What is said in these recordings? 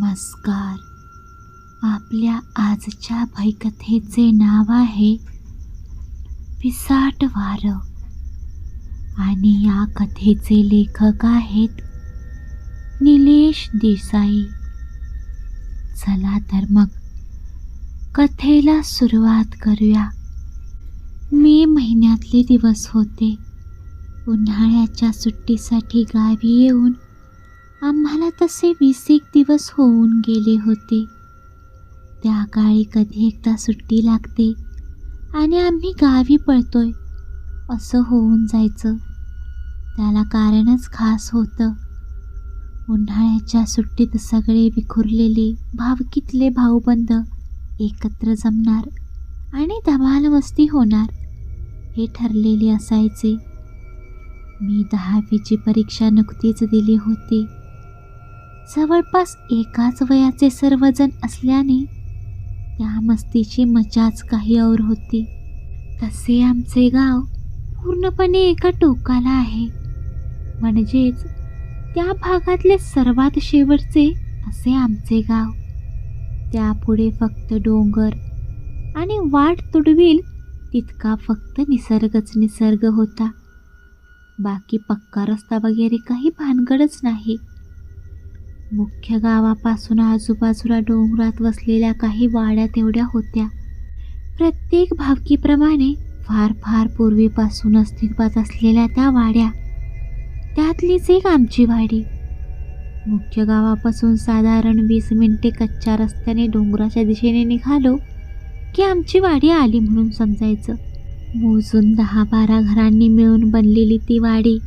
नमस्कार. आपल्या आजच्या भयकथेचे नाव आहे पिसाट वारं. आणि या कथेचे लेखक आहेत निलेश देसाई. चला तर मग कथेला सुरुवात करूया. मे महिन्यातले दिवस होते. उन्हाळ्याच्या सुट्टीसाठी गावी येऊन आम्हाला तसे वीस एक दिवस होऊन गेले होते. त्या काळी कधी एकदा सुट्टी लागते आणि आम्ही गावी पळतोय. असं होऊन जायचं. त्याला कारणच खास होतं. उन्हाळ्याच्या सुट्टीत सगळे विखुरलेले भावकीतले भाऊबंद एकत्र जमणार आणि धमाल मस्ती होणार हे ठरलेले असायचे. मी दहावीची परीक्षा नुकतीच दिली होती. जवळपास एकाच वयाचे सर्वजण असल्याने त्या मस्तीची मजाच काही और होती. तसे आमचे गाव पूर्णपणे एका टोकाला आहे. म्हणजेच त्या भागातले सर्वात शेवटचे असे आमचे गाव. त्यापुढे फक्त डोंगर आणि वाट तुडवील तितका फक्त निसर्गच निसर्ग होता. बाकी पक्का रस्ता वगैरे काही भानगडच नाही. मुख्य गावापासून आजूबाजूला डोंगरात वसलेल्या काही वाड्या तेवढ्या होत्या. प्रत्येक भावकीप्रमाणे फार फार पूर्वीपासून अस्तित्वात असलेल्या त्या वाड्या त्यातलीच एक आमची वाडी. मुख्य गावापासून साधारण वीस मिनिटे कच्च्या रस्त्याने डोंगराच्या दिशेने निघालो की आमची वाडी आली म्हणून समजायचं. मोजून दहा बारा घरांनी मिळून बनलेली ती वाडी.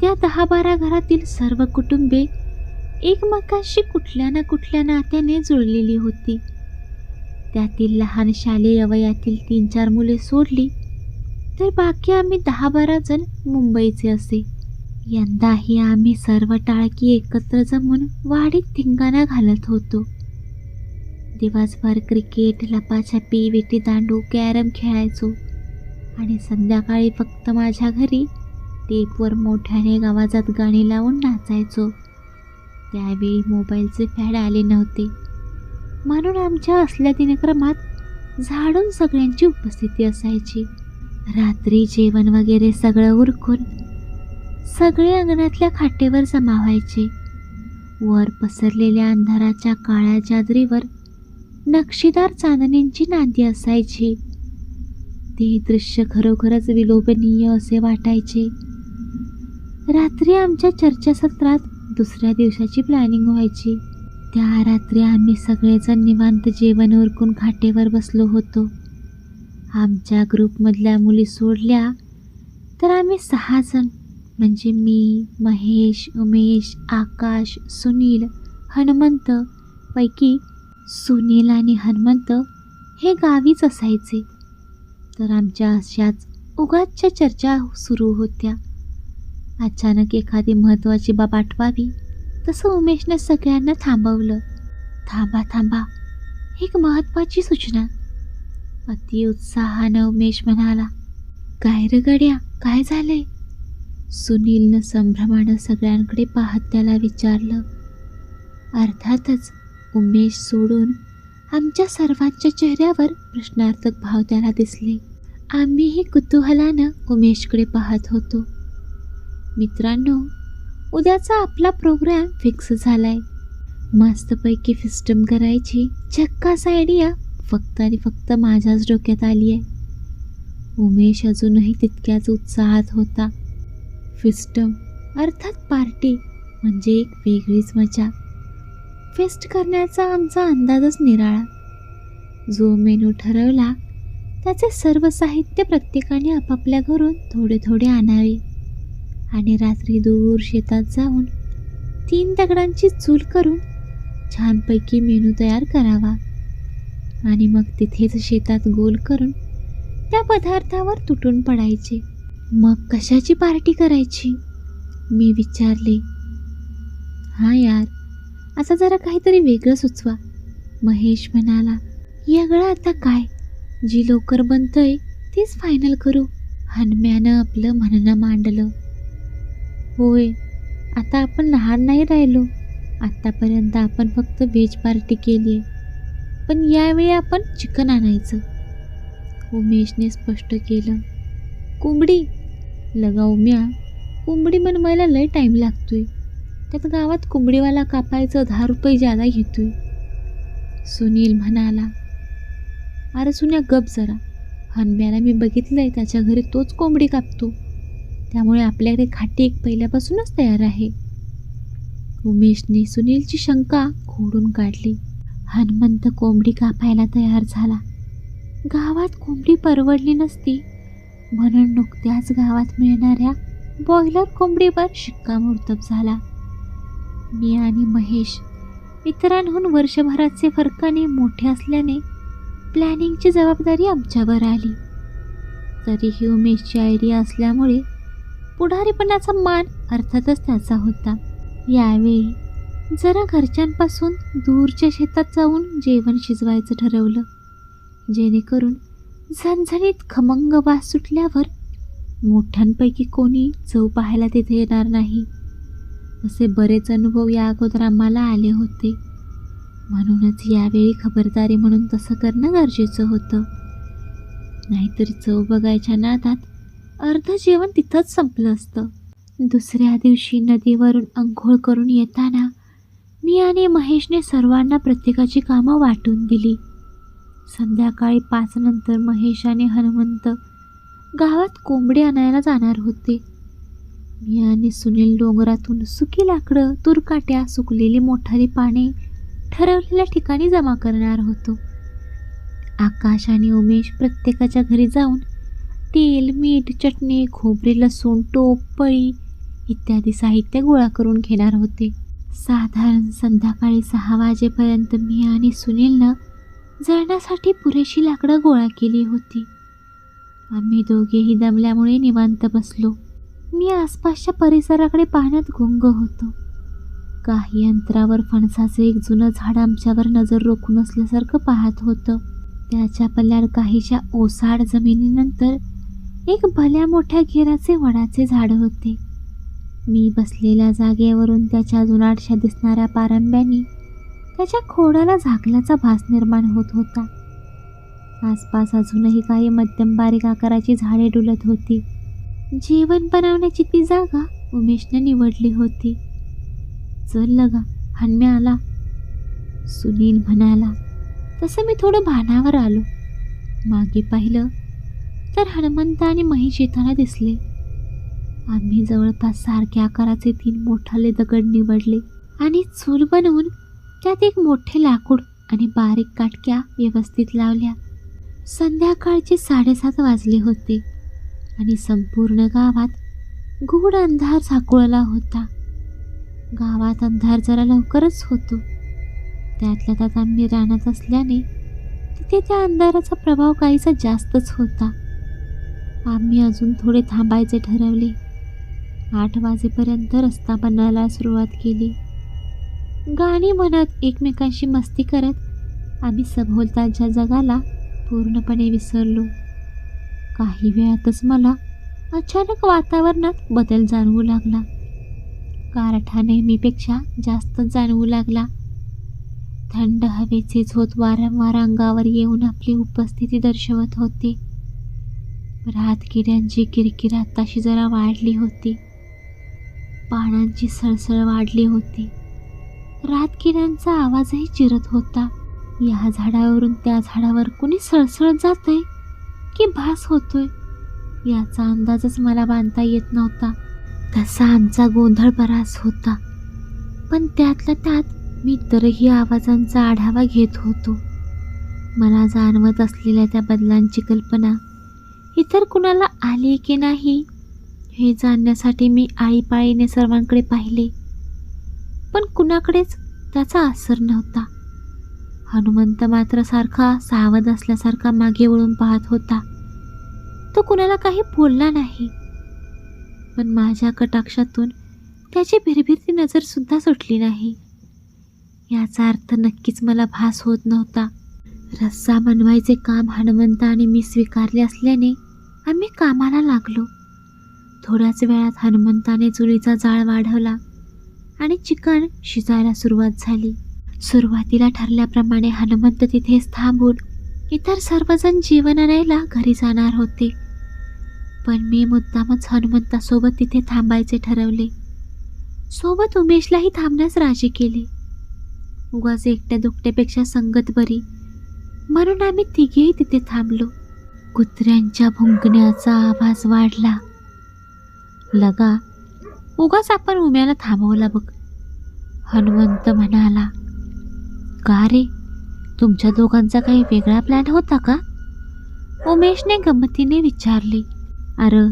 त्या दहा बारा घरातील सर्व कुटुंबे एकमेकांशी कुठल्या ना कुठल्या नात्याने जुळलेली होती. त्यातील लहान शालेय वयातील तीन चार मुले सोडली तर बाकी आम्ही दहा बारा जण मुंबईचे असे. यंदाही आम्ही सर्व टाळकी एकत्र जमून वाडीत धिंगाणा घालत होतो. दिवसभर क्रिकेट लपाछपी विटी दांडू कॅरम खेळायचो. आणि संध्याकाळी फक्त माझ्या घरी टेपवर मोठ्याने गावाजात गाणी लावून नाचायचो. त्यावेळी मोबाईलचे फॅड आले नव्हते. म्हणून आमच्या असल्या दिनक्रमात झाडून सगळ्यांची उपस्थिती असायची. रात्री जेवण वगैरे सगळं उरकून सगळे अंगणातल्या खाटेवर जमा व्हायचे. वर पसरलेल्या अंधाराच्या काळ्या चादरीवर नक्षीदार चांदण्यांची नांदी असायची. ते दृश्य खरोखरच विलोभनीय असे वाटायचे. रात्री आमच्या चर्चासत्रात दुसऱ्या दिवसाची प्लॅनिंग व्हायची. त्या रात्री आम्ही सगळेजण निवांत जेवण उरकून खाटेवर बसलो होतो. आमच्या ग्रुपमधल्या मुली सोडल्या तर आम्ही सहा जण म्हणजे मी महेश उमेश आकाश सुनील हनुमंत पैकी सुनील आणि हनुमंत हे गावीच असायचे. तर आमच्या अशाच उगाचच्या चर्चा सुरू होत्या. अचानक एखादी महत्त्वाची बाब आठवावी तसं उमेशनं सगळ्यांना थांबवलं. थांबा थांबा एक महत्त्वाची सूचना. अति उत्साहानं उमेश म्हणाला काय रे गड्या काय झालंय? सुनीलनं संभ्रमानं सगळ्यांकडे पाहत त्याला विचारलं. अर्थातच उमेश सोडून आमच्या सर्वांच्या चेहऱ्यावर प्रश्नार्थक भाव त्याला दिसले. आम्हीही कुतूहलानं उमेशकडे पाहत होतो. मित्रांनो उद्याचा आपला प्रोग्राम फिक्स झालाय. मस्तपैकी फिस्टम करायची चक्कास आयडिया फक्त आणि फक्त माझ्याच डोक्यात आली आहे उमेश अजूनही तितक्याच उत्साहात होता. फिस्टम अर्थात पार्टी म्हणजे एक वेगळीच मजा. फेस्ट करण्याचा आमचा अंदाजच निराळा. जो मेनू ठरवला त्याचे सर्व साहित्य प्रत्येकाने आपापल्या घरून थोडे थोडे आणावे. आणि रात्री दूर शेतात जाऊन तीन दगडांची चूल करून छानपैकी मेनू तयार करावा. आणि मग तिथेच शेतात गोल करून त्या पदार्थावर तुटून पडायचे. मग कशाची पार्टी करायची? मी विचारले. हां यार असं जरा काहीतरी वेगळं सुचवा. महेश म्हणाला यागळं आता काय? जी लवकर बनतंय तीच फायनल करू. हनम्यानं आपलं म्हणणं मांडलं. होय. आता आपण लहान नाही राहिलो. आत्तापर्यंत आपण फक्त व्हेज पार्टी केली आहे. पण यावेळी आपण चिकन आणायचं. उमेशने स्पष्ट केलं. कोंबडी. लगा उम्या कोंबडी बनवायला लय टाईम लागतोय. त्यात गावात कोंबडीवाला कापायचं दहा रुपये जादा घेतोय. सुनील म्हणाला अरे सुन्या गप जरा. हनब्याला मी बघितलंय त्याच्या घरी तोच कोंबडी कापतो. त्यामुळे आपल्याकडे खाटी एक पहिल्यापासूनच तयार आहे. उमेशने सुनीलची शंका खोडून काढली. हनुमंत कोंबडी कापायला तयार झाला. गावात कोंबडी परवडली नसती. म्हणून नुकत्याच गावात मिळणाऱ्या बॉयलर कोंबडीवर शिक्कामोर्तब झाला. मी आणि महेश इतरांहून वर्षभराचे फरकाने मोठे असल्याने प्लॅनिंगची जबाबदारी आमच्यावर आली. तरीही उमेशची आयडिया असल्यामुळे पुढारीपणाचा मान अर्थातच त्याचा होता. यावेळी जरा घरच्यांपासून दूरच्या शेतात जाऊन जेवण शिजवायचं ठरवलं. जेणेकरून झणझणीत खमंग वास सुटल्यावर मोठ्यांपैकी कोणी चव पाहायला तिथे येणार नाही. असे बरेच अनुभव या अगोदर आम्हाला आले होते. म्हणूनच यावेळी खबरदारी म्हणून तसं करणं गरजेचं होतं. नाहीतर चव बघायच्या नादात अर्ध जेवण तिथंच संपलं असतं. दुसऱ्या दिवशी नदीवरून अंघोळ करून येताना मी आणि महेशने सर्वांना प्रत्येकाची कामं वाटून दिली. संध्याकाळी पाचनंतर महेश आणि हनुमंत गावात कोंबडी आणायला जाणार होते. मी आणि सुनील डोंगरातून सुकी लाकडं तुरकाट्या सुकलेली मोठारी पाने ठरवलेल्या ठिकाणी जमा करणार होतो. आकाश आणि उमेश प्रत्येकाच्या घरी जाऊन तेल मीठ चटणी खोबरे लसूण टोप पळी इत्यादी साहित्य गोळा करून घेणार होते. साधारण संध्याकाळी सहा वाजेपर्यंत मी आणि सुनीलनं जळण्यासाठी पुरेशी लाकडं गोळा केली होती. आम्ही दोघेही दमल्यामुळे निवांत बसलो. मी आसपासच्या परिसराकडे पाहण्यात गुंग होतो. काही अंतरावर फणसाचं एक जुनं झाड आमच्यावर नजर रोखून असल्यासारखं पाहत होतं. त्याच्या पल्ल्यावर काहीशा ओसाड जमिनीनंतर एक भल्या मोठ्या घेराचे वडाचे झाड होते. मी बसलेल्या जागेवरून त्याच्या जुनाटशा दिसणाऱ्या पारंब्यांनी त्याच्या खोडाला झाकल्याचा भास निर्माण होत होता. आसपास अजूनही काही मध्यम बारीक आकाराची झाडे डुलत होती. जेवण बनवण्याची ती जागा उमेशने निवडली होती. चल लगा हनम्या आला सुनील म्हणाला. तसं मी थोडं भानावर आलो. मागे पाहिलं तर हनुमंत आणि महेश येताना दिसले. आम्ही जवळपास सारख्या आकाराचे तीन मोठाले दगड निवडले आणि चूल बनवून त्यात एक मोठे लाकूड आणि बारीक काटक्या व्यवस्थित लावल्या. संध्याकाळचे साडेसात वाजले होते आणि संपूर्ण गावात गूढ अंधार झाकोळला होता. गावात अंधार जरा लवकरच होतो. त्यातल्या त्यात आम्ही रानात असल्याने तिथे त्या अंधाराचा प्रभाव काहीसा जास्तच होता. आम्ही अजून थोडे थांबायचे ठरवले. आठ वाजेपर्यंत रस्ता बनायला सुरुवात केली. गाणी म्हणत एकमेकांशी मस्ती करत आम्ही सभोवतालच्या जगाला पूर्णपणे विसरलो. काही वेळातच मला अचानक वातावरणात बदल जाणवू लागला. गारठा नेहमीपेक्षा जास्त जाणवू लागला. थंड हवेचे झोत वारंवार अंगावर येऊन आपली उपस्थिती दर्शवत होते. रातकिड्यांची किरकिर आताशी जरा वाढली होती. पानांची सळसळ वाढली होती. रातकिड्यांचा आवाजही चिरत होता. या झाडावरून त्या झाडावर कुणी सळसळत जातंय? की भास होतोय? याचा अंदाजच मला बांधता येत नव्हता. तसा आमचा गोंधळ बराच होता. पण त्यातल्या त्यात मी तरही आवाजांचा आढावा घेत होतो. मला जाणवत असलेल्या त्या बदलांची कल्पना इतर कुणाला आली की नाही? हे जाणण्यासाठी मी आईपाळीने सर्वांकडे पाहिले. पण कुणाकडेच त्याचा असर नव्हता. हनुमंत मात्र सारखा सावध असल्यासारखा मागे वळून पाहत होता. तो कुणाला काही बोलला नाही. पण माझ्या कटाक्षातून त्याची भिरभिरती नजर सुद्धा सुटली नाही. याचा अर्थ नक्कीच मला भास होत नव्हता. रस्सा बनवायचे काम हनुमंत आणि मी स्वीकारले असल्याने आम्ही कामाला लागलो. थोड्याच वेळात हनुमंताने चुलीचा जाळ वाढवला आणि चिकन शिजायला सुरुवात झाली. सुरुवातीला ठरल्याप्रमाणे हनुमंत तिथेच थांबून इतर सर्वजण जेवण आणायला घरी जाणार होते. पण मी मुद्दामच हनुमंतासोबत तिथे थांबायचे ठरवले. सोबत उमेशलाही थांबण्यास राजी केले. उगाच एकट्या दुकट्यापेक्षा संगत बरी म्हणून आम्ही तिघेही तिथे थांबलो. कुत्र्यांच्या भुंकण्याचा आवाज वाढला. लगा उगाच आपण उम्याला थांबवला बघ. हनुमंत म्हणाला का रे? तुमच्या दोघांचा काही वेगळा प्लॅन होता का? उमेशने गमतीने विचारले अरे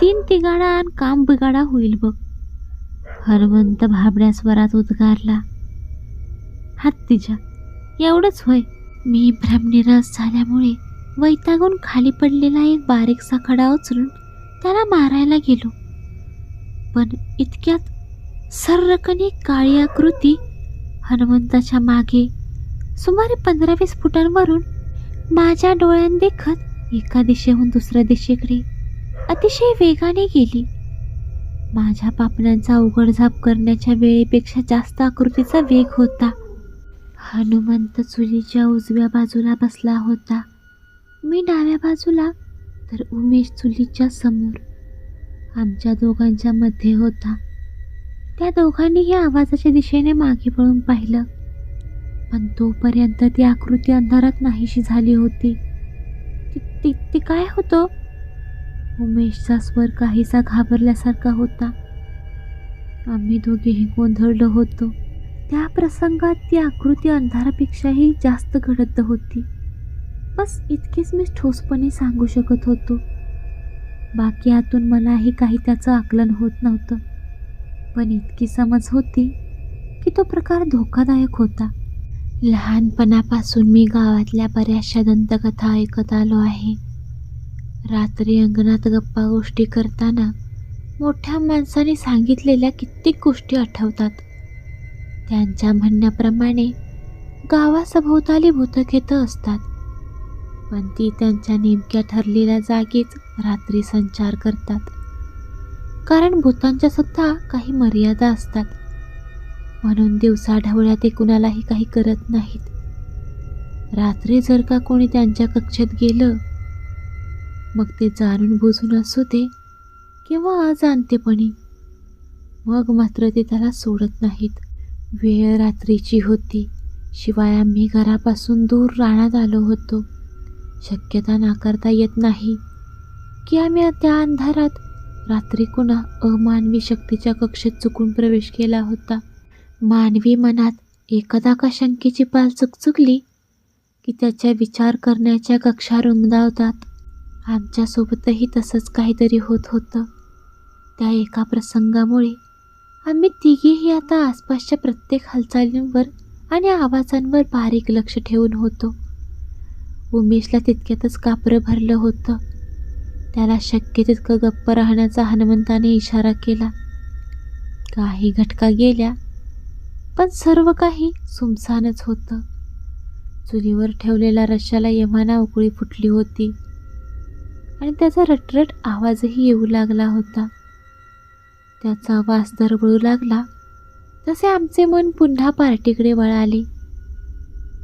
तीन तिगाडा आणि काम बिगाडा होईल बघ. हनुमंत भाबड्या स्वरात उद्गारला हात तिच्या एवढंच होय. मी भ्रमनिरास झाल्यामुळे वैतागून खाली पडलेला एक बारीकसा खडा उचलून त्याला मारायला गेलो. पण इतक्यात सर्रकन काळी आकृती हनुमंताच्या मागे सुमारे पंधरा वीस फुटांवरून माझ्या डोळ्यांदेखत एका दिशेहून दुसऱ्या दिशेकडे अतिशय वेगाने गेली. माझ्या पापण्यांचा उघडझाप करण्याच्या वेळेपेक्षा जास्त आकृतीचा वेग होता. हनुमंत चुलीच्या उजव्या बाजूला बसला होता. मी डाव्या बाजूला तर उमेश चुलीच्या समोर. आमच्या दोघांच्या मध्ये होता. त्या दोघांनीही आवाजाच्या दिशेने मागे पळून पाहिलं. पण तोपर्यंत ती आकृती अंधारात नाहीशी झाली होती. ती ते काय होतं? उमेशचा स्वर काहीसा घाबरल्यासारखा होता. आम्ही दोघेही गोंधळलो होतो. त्या प्रसंगात ती आकृती अंधारापेक्षाही जास्त घडत होती. बस इतकेच मी ठोसपणे सांगू शकत होतो. बाकी आतून मलाही काही त्याचं आकलन होत नव्हतं. पण इतकी समज होती की तो प्रकार धोकादायक होता. लहानपणापासून मी गावातल्या बऱ्याचशा दंतकथा ऐकत आलो आहे. रात्री अंगणात गप्पा गोष्टी करताना मोठ्या माणसाने सांगितलेल्या कित्येक गोष्टी आठवतात. त्यांच्या म्हणण्याप्रमाणे गावासभोवताली भूतखेतं असतात. पण ती त्यांच्या नेमक्या ठरलेल्या जागीच रात्री संचार करतात. कारण भूतांच्या सुद्धा काही मर्यादा असतात. म्हणून दिवसा ढवळ्या ते कुणालाही काही करत नाहीत. रात्री जर का कोणी त्यांच्या कक्षेत गेलं मग ते जाणून बुजून असू दे किंवा अजाणतेपणी. मग मात्र ते त्याला सोडत नाहीत. वेळ रात्रीची होती. शिवाय आम्ही घरापासून दूर राहण्यात आलो होतो. शक्यता नाकारता येत नाही. की आम्ही त्या अंधारात रात्री कुणा अमानवी शक्तीच्या कक्षेत चुकून प्रवेश केला होता. मानवी मनात एकदा का शंकेची पाल चुकचुकली की त्याच्या विचार करण्याच्या कक्षा रुंदावतात. आमच्यासोबतही तसंच काहीतरी होत होतं. त्या एका प्रसंगामुळे आम्ही तिघेही आता आसपासच्या प्रत्येक हालचालींवर आणि आवाजांवर बारीक लक्ष ठेवून होतो. उमेशला तितक्यातच कापरं भरलं होतं. त्याला शक्य तितकं गप्प राहण्याचा हनुमंताने इशारा केला. काही घटका गेल्या पण सर्व काही सुमसानच होतं. चुलीवर ठेवलेल्या रश्याला यमाना उकळी फुटली होती आणि त्याचा रटरट आवाजही येऊ लागला होता. त्याचा वास दरवळू लागला तसे आमचे मन पुन्हा पार्टीकडे वळाले.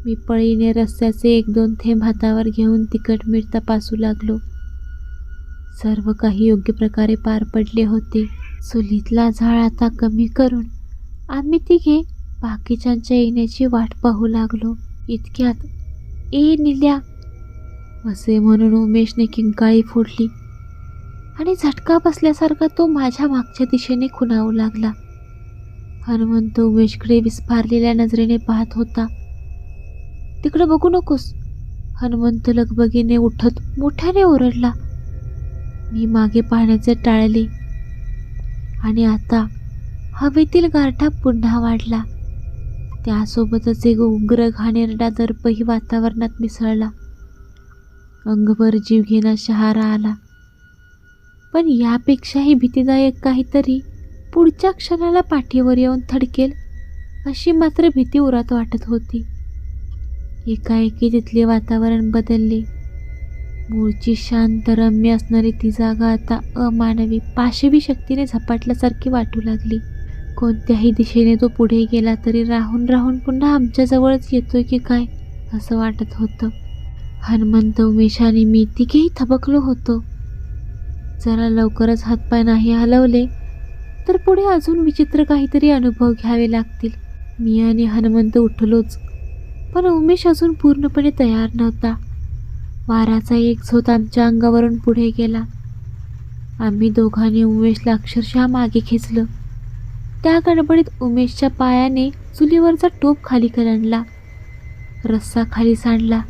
मी पळीने रस्त्याचे एक दोन थेंब हातावर घेऊन तिखट मीठ तपासू लागलो. सर्व काही योग्य प्रकारे पार पडले होते. चुलीतला झाड आता कमी करून आम्ही तिघे बाकीच्यांच्या येण्याची वाट पाहू लागलो. इतक्यात ए निल्या! असे म्हणून उमेशने किंकाळी फोडली आणि झटका बसल्यासारखा तो माझ्या मागच्या दिशेने खुणावू लागला. हनुमंत उमेशकडे विस्फारलेल्या नजरेने पाहत होता. तिकडे बघू नकोस. हनुमंत लगबगीने उठत मोठ्याने ओरडला. मी मागे पाहण्याचे टाळले. आणि आता हवेतील गारठा पुन्हा वाढला. त्यासोबतच एक उग्र घाणेरडा दर्पही वातावरणात मिसळला. अंगभर जीव घेणा शहारा आला. पण यापेक्षाही भीतीदायक काहीतरी पुढच्या क्षणाला पाठीवर येऊन थडकेल अशी मात्र भीती उरात वाटत होती. एकाएकी तिथले वातावरण बदलले. मूळची शांत रम्य असणारी ती जागा आता अमानवी पाशवी शक्तीने झपाटल्यासारखी वाटू लागली. कोणत्याही दिशेने तो पुढे गेला तरी राहून राहून पुन्हा आमच्याजवळच येतोय की काय असं वाटत होतं. हनुमंत उमेश आणि मी तिघेही थबकलो होतो. जरा लवकरच हातपाय नाही हलवले तर पुढे अजून विचित्र काहीतरी अनुभव घ्यावे लागतील. मी आणि हनुमंत उठलोच. पण उमेश अजून पूर्णपणे तयार नव्हता. वाराचा एक झोत आमच्या अंगावरून पुढे गेला. आम्ही दोघांनी उमेशला अक्षरशः मागे खेचलं. त्या गडबडीत उमेशच्या पायाने चुलीवरचा टोप खाली करणला रस्सा खाली सांडला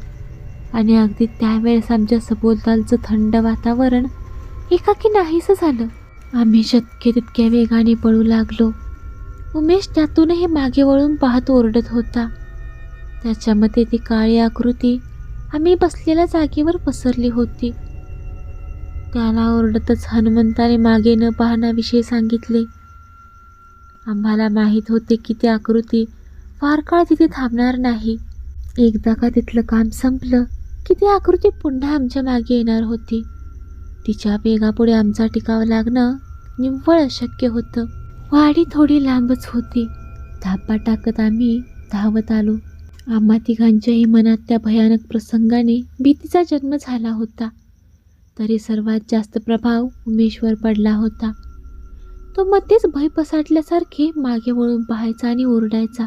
आणि अगदी त्यावेळेस आमच्या सभोवतालचं थंड वातावरण एकाकी नाहीसं झालं. आम्ही शक्य तितक्या वेगाने पळू लागलो. उमेश त्यातूनही मागे वळून पाहत ओरडत होता. त्याच्यामध्ये ती काळी आकृती आम्ही बसलेल्या जागेवर पसरली होती. त्याला ओरडतच हनुमंताने मागे न पाहण्याविषयी सांगितले. आम्हाला माहीत होते की ती आकृती फार काळ तिथे थांबणार नाही. एकदा का तिथलं काम संपलं की ती आकृती पुन्हा आमच्या मागे येणार होती. तिच्या वेगापुढे आमचा टिकाव लागणं निव्वळ अशक्य होतं. वाडी थोडी लांबच होती. धापा टाकत आम्ही धावत आलो. आम्हा तिघांच्याही मनात त्या भयानक प्रसंगाने भीतीचा जन्म झाला होता. तरी सर्वात जास्त प्रभाव उमेशवर पडला होता. तो मध्येच भय पसाटल्यासारखे मागे वळून पाहायचा आणि ओरडायचा.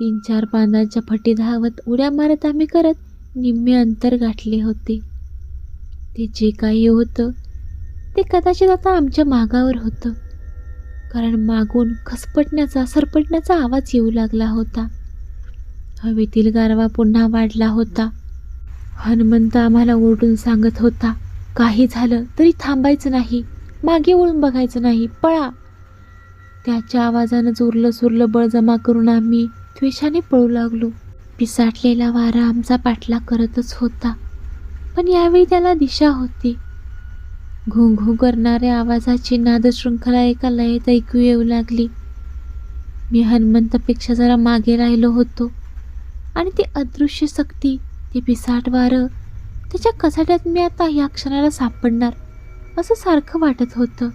तीन चार बांधांच्या फटी धावत उड्या मारत आम्ही करत निम्मे अंतर गाठले होते. ते जे काही होतं ते कदाचित आता आमच्या मागावर होतं. कारण मागून खसपटण्याचा सरपटण्याचा आवाज येऊ लागला होता. हवेतील गारवा पुन्हा वाढला होता. हनुमंत आम्हाला ओरडून सांगत होता काही झालं तरी थांबायचं नाही मागे वळून बघायचं नाही पळा. त्याच्या आवाजानं चुरलं सुरलं बळ जमा करून आम्ही द्वेषाने पळू लागलो. पिसाटलेला वारा आमचा पाठलाग करतच होता पण यावेळी त्याला दिशा होती. घुंघू करणाऱ्या आवाजाची नादशृंखला एका लयेत ऐकू येऊ लागली. मी हनुमंतपेक्षा जरा मागे राहिलो होतो. आणि ती अदृश्य सक्ती ते पिसाट वारं. त्याच्या कसाट्यात मी आता या क्षणाला सापडणार असं सारखं वाटत होतं.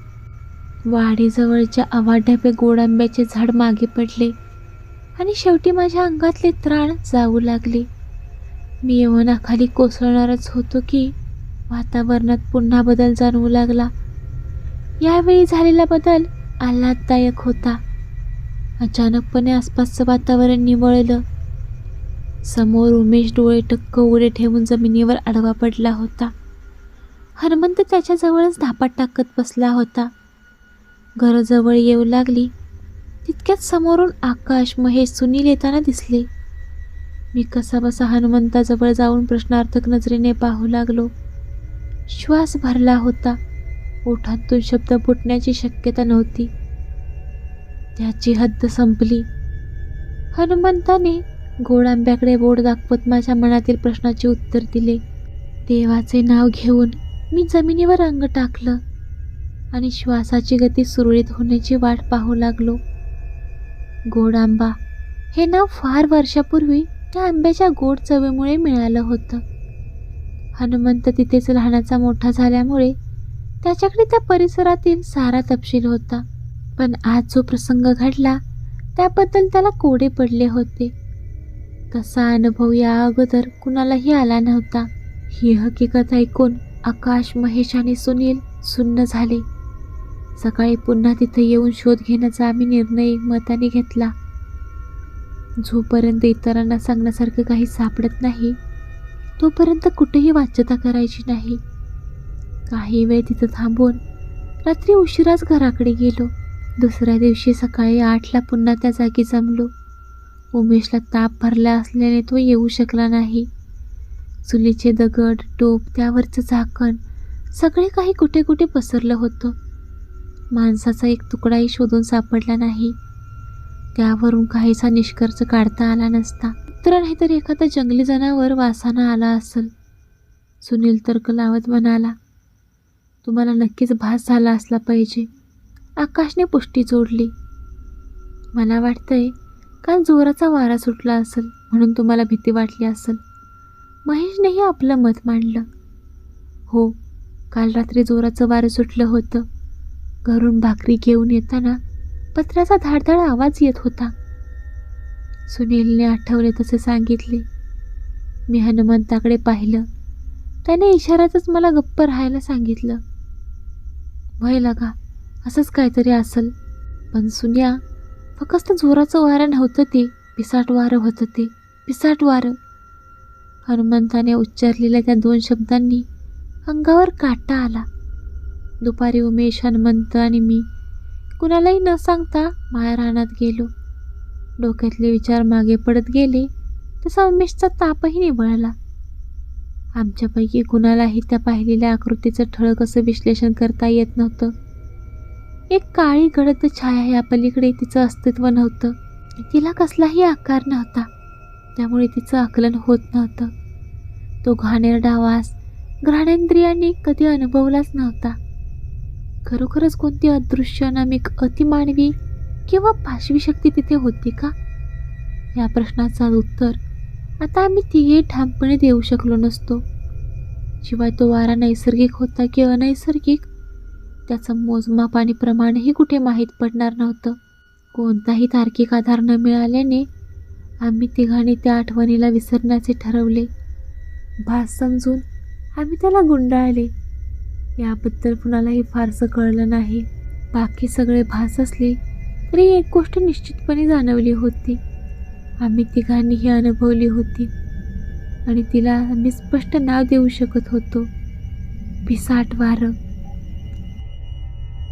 वाडीजवळच्या अवाढ्यापे गोडांब्याचे झाड मागे पडले आणि शेवटी माझ्या अंगातले त्राण जाऊ लागले. मी यवनाखाली कोसळणारच होतो की वातावरणात पुन्हा बदल जाणवू लागला. यावेळी झालेला बदल आल्हाददायक होता. अचानकपणे आसपासचं वातावरण निवळलं. समोर उमेश डोळे टक्क उडे ठेवून जमिनीवर आडवा पडला होता. हनुमंत त्याच्याजवळच धापात टाकत बसला होता. घराजवळ येऊ लागली. तितक्यात समोरून आकाश महेश सुनील येताना दिसले. मी कसा बसा हनुमंताजवळ जाऊन प्रश्नार्थक नजरेने पाहू लागलो. श्वास भरला होता. ओठांतून शब्द फुटण्याची शक्यता नव्हती. त्याची हद्द संपली. हनुमंताने गोड आंब्याकडे बोट दाखवत माझ्या मनातील प्रश्नाचे उत्तर दिले. देवाचे नाव घेऊन मी जमिनीवर अंग टाकलं आणि श्वासाची गती सुरळीत होण्याची वाट पाहू लागलो. गोड आंबा हे नाव फार वर्षापूर्वी त्या आंब्याच्या गोड चवीमुळे मिळालं होतं. हनुमंत तिथेच लहानाचा मोठा झाल्यामुळे त्याच्याकडे त्या परिसरातील सारा तपशील होता. पण आज जो प्रसंग घडला त्याबद्दल त्याला कोडे पडले होते. तसा अनुभव या अगोदर कुणालाही आला नव्हता. ही हकीकत ऐकून आकाश महेश आणि सुनील सुन्न झाले. सकाळी पुन्हा तिथे येऊन शोध घेण्याचा आम्ही निर्णय मताने घेतला. जोपर्यंत इतरांना सांगण्यासारखं काही सापडत नाही तोपर्यंत कुठेही वाच्यता करायची नाही. काही वेळ तिथं थांबून रात्री उशिराच घराकडे गेलो. दुसऱ्या दिवशी सकाळी आठला पुन्हा त्या जागी जमलो. उमेशला ताप भरला असल्याने तो येऊ शकला नाही. चुलीचे दगड टोप त्यावरचं झाकण सगळे काही कुठे कुठे पसरलं होतं. माणसाचा एक तुकडाही शोधून सापडला नाही. त्यावरून काहीसा निष्कर्ष काढता आला नसता. तर नाहीतर एखादा जंगली जनावर वासानं आला असेल. सुनील तर्क लावत म्हणाला तुम्हाला नक्कीच भास झाला असला पाहिजे. आकाशने पुष्टी जोडली. मला वाटतंय कारण जोराचा वारा सुटला असेल म्हणून तुम्हाला भीती वाटली असेल. महेशनेही आपलं मत मांडलं. हो काल रात्री जोराचं वारं सुटलं होतं. घरून भाकरी घेऊन येताना पत्राचा धाडधाड आवाज येत होता. सुनीलने आठवले तसे सांगितले. मी हनुमंताकडे पाहिलं. त्याने इशाऱ्यातच मला गप्प राहायला सांगितलं. भय लागा असंच काहीतरी असल. पण सुन्या फक्त जोराचं वारं नव्हतं ते. पिसाट वारं होतं ते. पिसाट वारं. हनुमंताने उच्चारलेल्या त्या दोन शब्दांनी अंगावर काटा आला. दुपारी उमेश हनुमंत आणि मी कुणालाही न सांगता माया रानात गेलो. डोक्यातले विचार मागे पडत गेले तसा उमेशचा तापही निवळला. आमच्यापैकी कुणालाही त्या पाहिलेल्या आकृतीचं ठळक असं विश्लेषण करता येत नव्हतं. एक काळी गडद छाया या पलीकडे तिचं अस्तित्व नव्हतं. तिला कसलाही आकार नव्हता. त्यामुळे तिचं आकलन होत नव्हतं. तो घाणेरडा वास घाणेंद्रियांनी कधी अनुभवलाच नव्हता. खरोखरच कोणती अदृश्य अनामिक अतिमानवी किंवा पाशवी शक्ती तिथे होती का? या प्रश्नाचं उत्तर आता आम्ही तिघे ठामपणे देऊ शकलो नसतो. शिवाय तो वारा नैसर्गिक होता की अनैसर्गिक? त्याचं मोजमाप आणि प्रमाणही कुठे माहीत पडणार नव्हतं. कोणताही तार्किक आधार न मिळाल्याने आम्ही तिघांनी त्या आठवणीला विसरण्याचे ठरवले. भास समजून आम्ही त्याला गुंडाळले. याबद्दल कुणालाही फारसं कळलं नाही. बाकी सगळे भास असले तरी एक गोष्ट निश्चितपणे जाणवली होती. आम्ही तिघांनीही अनुभवली होती आणि तिला आम्ही स्पष्ट नाव देऊ शकत होतो. पिसाट वारं.